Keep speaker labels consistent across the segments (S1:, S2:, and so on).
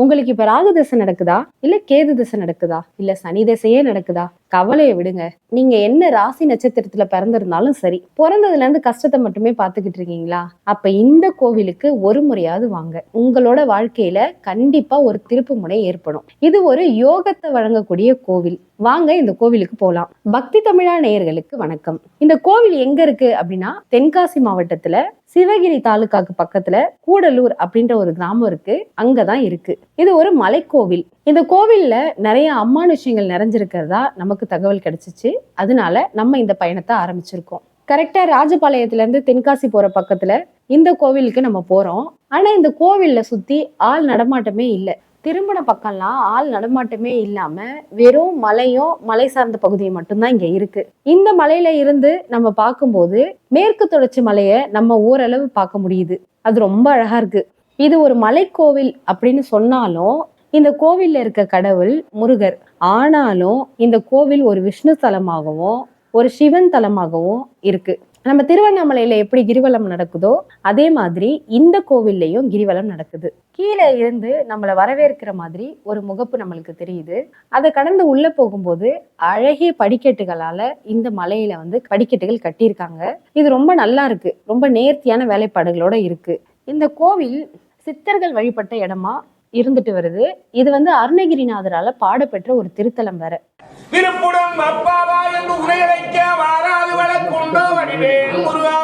S1: உங்களுக்கு இப்ப ராகு தசை நடக்குதா? இல்ல கேது தசை நடக்குதா? இல்ல சனி தசையே நடக்குதா? கவலையை விடுங்க. நீங்க என்ன ராசி நட்சத்திரத்துல பிறந்திருந்தாலும் சரி பிறந்ததுல இருந்து கஷ்டத்தை மட்டுமே பாத்துக்கிட்டு இருக்கீங்களா? அப்ப இந்த கோவிலுக்கு ஒரு முறையாவது வாங்க. உங்களோட வாழ்க்கையில கண்டிப்பா ஒரு திருப்பு முனை ஏற்படும். இது ஒரு யோகத்தை வழங்கக்கூடிய கோவில். வாங்க இந்த கோவிலுக்கு போகலாம் பக்தி தமிழா நேயர்களுக்கு வணக்கம். இந்த கோவில் எங்க இருக்கு அப்படின்னா தென்காசி மாவட்டத்துல சிவகிரி தாலுகாக்கு பக்கத்துல கூடலூர் அப்படின்ற ஒரு கிராமம் இருக்கு. அங்கதான் இருக்கு. இது ஒரு மலைக்கோவில். இந்த கோவில்ல நிறைய அம்மானுஷ்யங்கள் நிறைஞ்சிருக்கிறதா நமக்கு தகவல் கிடைச்சிச்சு. அதனால நம்ம இந்த பயணத்தை ஆரம்பிச்சிருக்கோம். கரெக்டா ராஜபாளையத்துல இருந்து தென்காசி போற பக்கத்துல இந்த கோவிலுக்கு நம்ம போறோம். ஆனா இந்த கோவில்ல சுத்தி ஆள் நடமாட்டமே இல்லை. திரும்பின பக்கம்லாம் ஆள் நடமாட்டமே இல்லாம வெறும் மலையும் மலை சார்ந்த பகுதியும் மட்டும்தான் இங்க இருக்கு. இந்த மலையில இருந்து நம்ம பார்க்கும்போது மேற்கு தொடர்ச்சி மலையை நம்ம ஓரளவு பார்க்க முடியுது. அது ரொம்ப அழகா இருக்கு. இது ஒரு மலைக்கோவில் அப்படின்னு சொன்னாலும் இந்த கோவில்ல இருக்க கடவுள் முருகர். ஆனாலும் இந்த கோவில் ஒரு விஷ்ணு தலமாகவும் ஒரு சிவன் தலமாகவும் இருக்கு. நம்ம திருவண்ணாமலையில எப்படி கிரிவலம் நடக்குதோ அதே மாதிரி இந்த கோவில்லையும் கிரிவலம் நடக்குது. கீழே இருந்து நம்மளை வரவேற்கிற மாதிரி ஒரு முகப்பு நம்மளுக்கு தெரியுது. அதை கடந்து உள்ள போகும்போது அழகிய படிக்கட்டுகளால இந்த மலையில வந்து படிக்கட்டுகள் கட்டியிருக்காங்க. இது ரொம்ப நல்லா இருக்கு. ரொம்ப நேர்த்தியான வேலைப்பாடுகளோட இருக்கு. இந்த கோவில் சித்தர்கள் வழிபட்ட இடமா இருந்துட்டு வருது. இது வந்து அருணகிரிநாதரால பாடப்பெற்ற ஒரு திருத்தலம் வேற.
S2: விருப்புடன் அப்பாவா என்று உரையழைக்க வாராது வழக்குண்டோ வடிவேல் முருகா.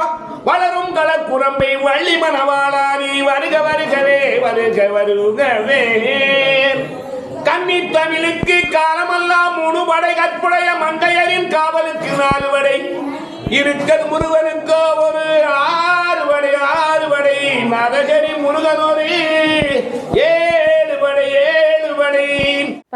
S2: வளரும் களக்குரம்பை வள்ளி மணவாளா நீ வருக வருகவே வருக வருகவே. கன்னி தமிழுக்கு காலமெல்லாம் முழு படை கற்புடைய மங்கையரின் காவலுக்கு நாலு படை இருக்கல் முருகனுக்கோ ஒரு ஆறு படை ஆறு படை நரகரி முருகனோரே.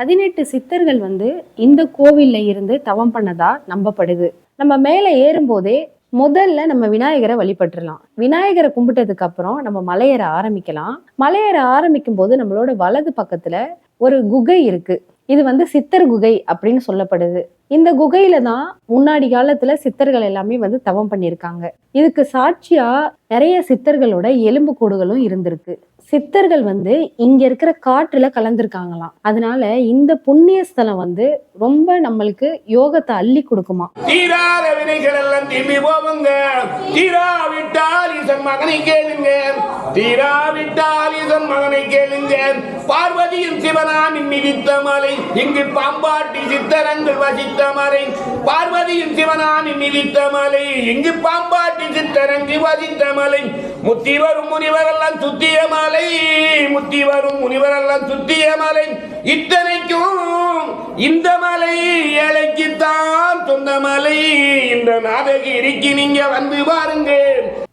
S1: பதினெட்டு சித்தர்கள் வந்து இந்த கோவில்ல இருந்து தவம் பண்ணதா நம்பப்படுது. நம்ம மேலே ஏறும்போதே முதல்ல நம்ம விநாயகரை வழிபட்டுலாம் விநாயகரை கும்பிட்டதுக்கு அப்புறம் நம்ம மலையேற ஆரம்பிக்கலாம். மலையேற ஆரம்பிக்கும் போது நம்மளோட வலது பக்கத்துல ஒரு குகை இருக்கு. இது வந்து சித்தர் குகை அப்படின்னு சொல்லப்படுது. இந்த குகையில தான் முன்னாடி காலத்துல சித்தர்கள் எல்லாமே வந்து தவம் பண்ணியிருக்காங்க. இதுக்கு சாட்சியா நிறைய சித்தர்களோட எலும்பு கூடுகளும் இருந்திருக்கு. சித்தர்கள் வந்து இங்க இருக்கிற காற்றுல கலந்திருக்காங்களாம். அதனால இந்த புண்ணிய ஸ்தலம் வந்து ரொம்ப நம்மளுக்கு யோகத்தை அள்ளி கொடுக்குமா.
S2: தீராத வினைகள் எல்லாம் திரும்பி போவங்க தீராவிட்டால் ஈசன் மகனை கேளுங்க. தீராவிட்டால் ஈசன் மகனை கேளுங்க. பார்வதியின் சிவனாமின் மிதித்த மலை. இங்கு பாம்பாட்டி சித்தரங்கள் வசித்த மலை. பார்வதியின் சிவனாமின் மிதித்த மலை. இங்கு பாம்பாட்டி சித்தரங்கு வசித்த மலை. முத்திவரும் முனிவரெல்லாம் சுத்திய மலை. முத்தி வரும் முனிவரெல்லாம் சுற்றிய மலை. இத்தனைக்கும் இந்த மலை ஏழைக்குத்தான் சொந்த மலை. இந்த நாதகிரிக்கு நீங்க வந்து பாருங்க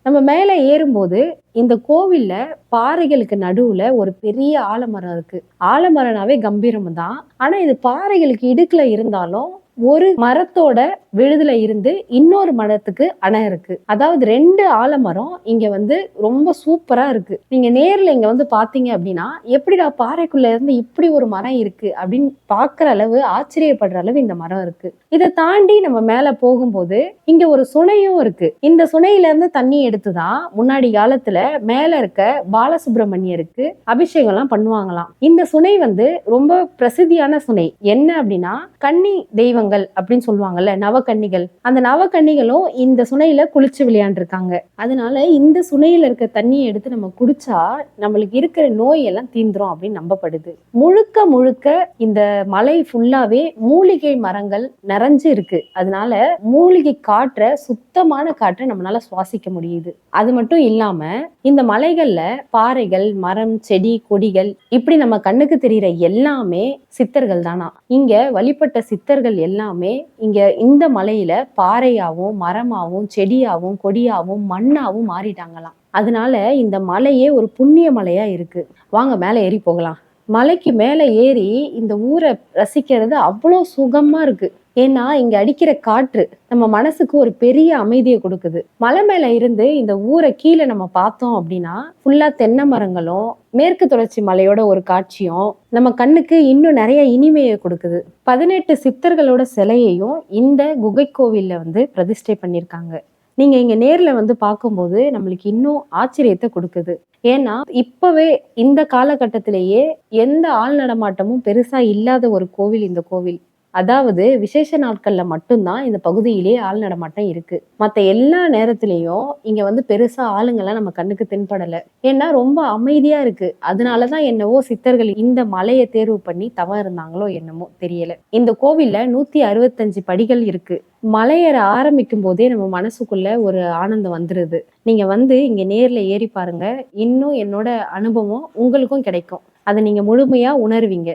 S1: நம்ம மேலே ஏறும்போது இந்த கோவில்ல பாறைகளுக்கு நடுவுல ஒரு பெரிய ஆலமரம் இருக்கு. ஆலமரம்னாவே கம்பீரம் தான் ஆனா இது பாறைகளுக்கு இடுக்குல இருந்தாலும் ஒரு மரத்தோட விழுதுல இருந்து இன்னொரு மரத்துக்கு அணை இருக்கு. அதாவது ரெண்டு ஆலமரம் இங்க வந்து ரொம்ப சூப்பரா இருக்கு. நீங்க நேர்ல இங்க வந்து பாத்தீங்க அப்படின்னா எப்படிடா பாறைக்குள்ள இருந்து இப்படி ஒரு மரம் இருக்கு அப்படின்னு பாக்குற அளவு ஆச்சரியப்படுற அளவு இந்த மரம் இருக்கு. இதை தாண்டி நம்ம மேல போகும்போது இங்க ஒரு சுனையும் இருக்கு. இந்த சுனையில இருந்து தண்ணி எடுத்துதான் முன்னாடி காலத்துல மேல இருக்க பாலசுப்ரமணியருக்கு அபிஷேகம் எல்லாம் பண்ணுவாங்களாம். இந்த சுனை வந்து ரொம்ப பிரசித்தியான சுனை. என்ன அப்படின்னா கன்னி தெய்வங்கள் அப்படின்னு சொல்லுவாங்கல்ல நவக்கன்னிகள். அந்த நவக்கன்னிகளும் இந்த சுனையில குளிச்சு விளையாண்டுருக்காங்க. அதனால இந்த சுனையில இருக்க தண்ணியை எடுத்து நம்ம குடிச்சா நம்மளுக்கு இருக்கிற நோய் எல்லாம் தீந்துரும் அப்படின்னு நம்பப்படுது. முழுக்க முழுக்க இந்த மலை ஃபுல்லாவே மூலிகை மரங்கள் நிறைஞ்சு இருக்கு. அதனால மூலிகை காற்றை சுத்தமான காற்றை நம்மளால சுவாசிக்க முடியுது. அது மட்டும் இல்லாம இந்த மலைகள்ல பாறைகள் மரம் செடி கொடிகள் இப்படி நம்ம கண்ணுக்கு தெரிகிற எல்லாமே சித்தர்கள் தானா இங்க வழிபட்ட சித்தர்கள் எல்லாம் எல்லாமே இங்க இந்த மலையில பாறையாவும் மரமாவும் செடியாவும் கொடியாவும் மண்ணாவும் மாறிட்டாங்களாம். அதனால இந்த மலையே ஒரு புண்ணிய மலையா இருக்கு. வாங்க மேலே ஏறி போகலாம். மலைக்கு மேலே ஏறி இந்த ஊரை ரசிக்கிறது அவ்வளோ சுகமா இருக்கு. ஏன்னா இங்க அடிக்கிற காற்று நம்ம மனசுக்கு ஒரு பெரிய அமைதியை கொடுக்குது. மலை மேல இருந்து இந்த ஊரை கீழே நம்ம பார்த்தோம் அப்படின்னா ஃபுல்லா தென்னை மரங்களும் மேற்கு தொடர்ச்சி மலையோட ஒரு காட்சியும் நம்ம கண்ணுக்கு இன்னும் நிறைய இனிமையை கொடுக்குது. பதினெட்டு சித்தர்களோட சிலையையும் இந்த குகை கோவில்ல வந்து பிரதிஷ்டை பண்ணியிருக்காங்க. நீங்க இங்க நேர்ல வந்து பார்க்கும்போது நம்மளுக்கு இன்னும் ஆச்சரியத்தை கொடுக்குது. ஏன்னா இப்பவே இந்த காலகட்டத்திலேயே எந்த ஆள் நடமாட்டமும் பெருசா இல்லாத ஒரு கோவில் இந்த கோவில். அதாவது விசேஷ நாட்கள்ல மட்டும்தான் இந்த பகுதியிலேயே ஆள் நடமாட்டம் இருக்கு. மற்ற எல்லா நேரத்திலையும் இங்க வந்து பெருசா ஆளுங்கெல்லாம் நம்ம கண்ணுக்கு தென்படல. ஏன்னா ரொம்ப அமைதியா இருக்கு. அதனாலதான் என்னவோ சித்தர்கள் இந்த மலையை தேர்வு பண்ணி தவம் இருந்தாங்களோ என்னமோ தெரியல. இந்த கோவில்ல நூத்தி அறுபத்தஞ்சு படிகள் இருக்கு. மலையேற ஆரம்பிக்கும் போதே நம்ம மனசுக்குள்ள ஒரு ஆனந்தம் வந்துருது. நீங்க வந்து இங்க நேர்ல ஏறி பாருங்க. இன்னும் என்னோட அனுபவம் உங்களுக்கும் கிடைக்கும். அதை நீங்க முழுமையா உணர்வீங்க.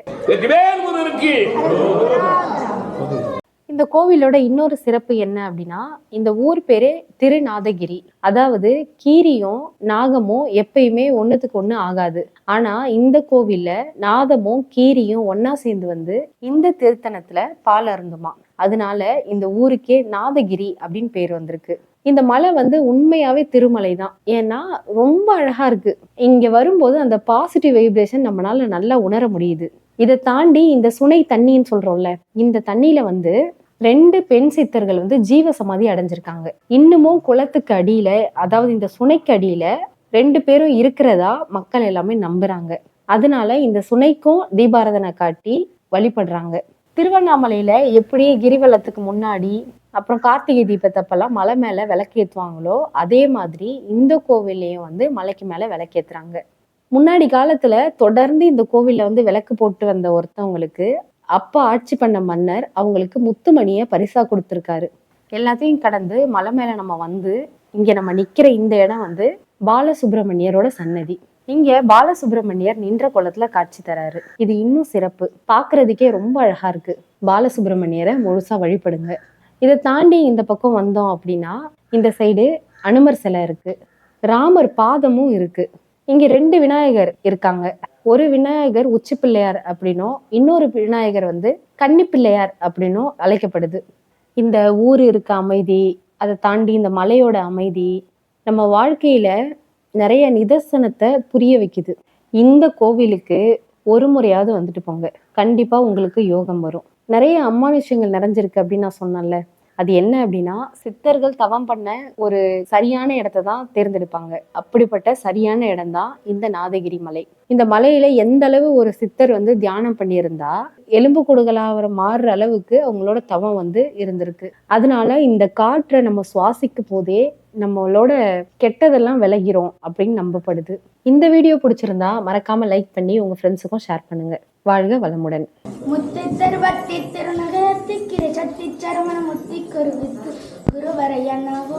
S1: இந்த கோவிலோட இன்னொரு சிறப்பு என்ன அப்படின்னா இந்த ஊர் பேரு திருநாதகிரி. அதாவது கீரியும் நாகமும் எப்பயுமே ஒன்றுத்துக்கு ஒன்று ஆகாது. ஆனால் இந்த கோவிலில் நாதமும் கீரியும் ஒன்றா சேர்ந்து வந்து இந்த திருத்தணத்தில் பால் அருந்துமா. அதனால இந்த ஊருக்கே நாதகிரி அப்படின்னு பேர் வந்திருக்கு. இந்த மலை வந்து உண்மையாவே திருமலை தான் ஏன்னா ரொம்ப அழகா இருக்கு. இங்க வரும்போது அந்த பாசிட்டிவ் வைப்ரேஷன் நம்மளால நல்லா உணர முடியுது. இதை தாண்டி இந்த சுனை தண்ணின்னு சொல்றோம்ல இந்த தண்ணியில வந்து ரெண்டு பெண் சித்தர்கள் வந்து ஜீவ சமாதி அடைஞ்சிருக்காங்க. இன்னமும் குளத்துக்கு அடியில அதாவது இந்த சுனைக்கு அடியில ரெண்டு பேரும் இருக்கிறதா மக்கள் எல்லாமே நம்புறாங்க. அதனால இந்த சுனைக்கும் தீபாரதனை காட்டி வழிபடுறாங்க. திருவண்ணாமலையில எப்படி கிரிவலத்துக்கு முன்னாடி அப்புறம் கார்த்திகை தீபத்தப்பெல்லாம் மலை மேல விளக்கேத்துவாங்களோ அதே மாதிரி இந்த கோவில்லையும் வந்து மலைக்கு மேல விளக்கேத்துறாங்க முன்னாடி காலத்துல தொடர்ந்து இந்த கோவில்ல வந்து விளக்கு போட்டு வந்த ஒருத்தவங்களுக்கு அப்பா ஆட்சி பண்ண மன்னர் அவங்களுக்கு முத்துமணியை பரிசா கொடுத்துருக்காரு. எல்லாத்தையும் கடந்து மலை மேல நம்ம வந்து இங்க நம்ம நிக்கிற இந்த இடம் வந்து பாலசுப்ரமணியரோட சன்னதி. இங்க பாலசுப்ரமணியர் நின்ற குளத்துல காட்சி தராரு. இது இன்னும் சிறப்பு. பாக்குறதுக்கே ரொம்ப அழகா இருக்கு. பாலசுப்ரமணியரை முழுசா வழிபடுங்க. இதை தாண்டி இந்த பக்கம் வந்தோம் அப்படின்னா இந்த சைடு அனுமர் சிலை இருக்கு. ராமர் பாதமும் இருக்கு. இங்க ரெண்டு விநாயகர் இருக்காங்க. ஒரு விநாயகர் உச்சி பிள்ளையார் அப்படின்னும் இன்னொரு விநாயகர் வந்து கன்னி பிள்ளையார் அப்படின்னும் அழைக்கப்படுது. இந்த ஊர் இருக்க அமைதி அதை தாண்டி இந்த மலையோட அமைதி நம்ம வாழ்க்கையில நிறைய நிதர்சனத்தை புரிய வைக்குது. இந்த கோவிலுக்கு ஒரு முறையாவது வந்துட்டு போங்க. கண்டிப்பா உங்களுக்கு யோகம் வரும். நிறைய அமானுஷ்யங்கள் நிறைஞ்சிருக்கு அப்படின்னு நான் சொன்னேன்ல. அது என்ன அப்படின்னா சித்தர்கள் தவம் பண்ண ஒரு சரியான இடத்தை தான் தேர்ந்தெடுப்பாங்க. அப்படிப்பட்ட சரியான இடம் தான் இந்த நாதகிரி மலை. இந்த மலையில எந்த அளவு ஒரு சித்தர் வந்து தியானம் பண்ணியிருந்தா எலும்பு கொடுகளாகிற மாறுற அளவுக்கு அவங்களோட தவம் வந்து இருந்திருக்கு. அதனால இந்த காற்றை நம்ம சுவாசிக்கும் போதே நம்மளோட கெட்டதெல்லாம் விலகிறோம் அப்படின்னு நம்பப்படுது. இந்த வீடியோ பிடிச்சிருந்தா மறக்காம லைக் பண்ணி உங்க ஃப்ரெண்ட்ஸுக்கும் ஷேர் பண்ணுங்க. வாழ்க வளமுடன்.
S3: முத்தித்தர் வத்தி திருநகரத்தி கிரை சத்தி சரவண முத்தி கருவித்து குருவரையனவோ